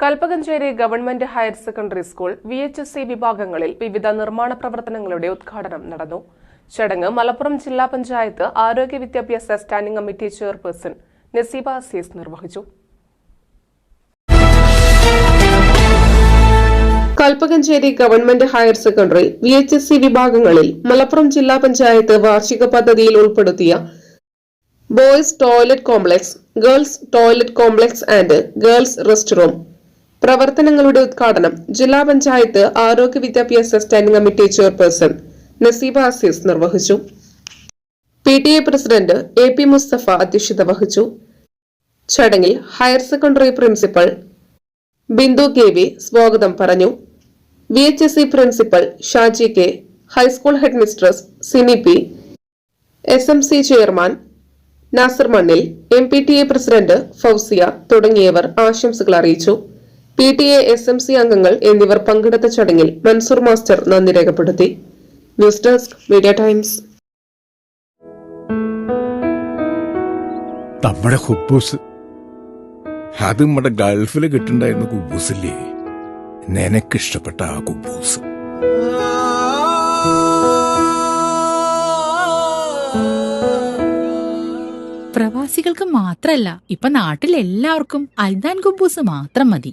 Kalpakanchery government higher secondary school V H S C വിഭാഗങ്ങളിൽ വിവിധ നിർമ്മാണ പ്രവർത്തനങ്ങളുടെ ഉദ്ഘാടനം നടന്നു. ചടങ്ങ് മലപ്പുറം ജില്ലാ പഞ്ചായത്ത് ആരോഗ്യ വിദ്യാഭ്യാസ standing committee chairperson Naseeba Azeez നിർവഹിച്ചു. Kalpakanchery government higher secondary V H S C വിഭാഗങ്ങളിൽ മലപ്പുറം ജില്ലാ പഞ്ചായത്ത് വാർഷിക പദ്ധതിയിൽ ഉൾപ്പെടുത്തിയ boys toilet complex girls toilet complex and girls rest room പ്രവർത്തനങ്ങളുടെ ഉദ്ഘാടനം ജില്ലാ പഞ്ചായത്ത് ആരോഗ്യ വിദ്യാഭ്യാസ standing committee chairperson Naseeba Azeez നിർവഹിച്ചു. P T A president A P Mustafa അധ്യക്ഷത വഹിച്ചു. ചടങ്ങിൽ higher secondary principal Bindu K V സ്വാഗതം പറഞ്ഞു. V H S C principal Shaji K high school head mistress Sini P S M C chairman Nasar Mannil M P T A president Fousiya തുടങ്ങിയവർ ആശംസകൾ അറിയിച്ചു. P T A S M C അംഗങ്ങൾ എന്നിവർ പങ്കെടുത്ത ചടങ്ങിൽ Mansoor master നന്ദി രേഖപ്പെടുത്തി. News desk media times. നമ്മുടെ കുബൂസ് അത് നമ്മുടെ ഗൾഫിൽ കിട്ടുണ്ടായിരുന്ന നിനക്ക് നിനക്കിഷ്ടപ്പെട്ട ആ കുബൂസ്. പ്രവാസികൾക്ക് മാത്രല്ല ഇപ്പൊ നാട്ടിലെല്ലാവർക്കും അൽദാൻ കുബൂസ് മാത്രം മതി.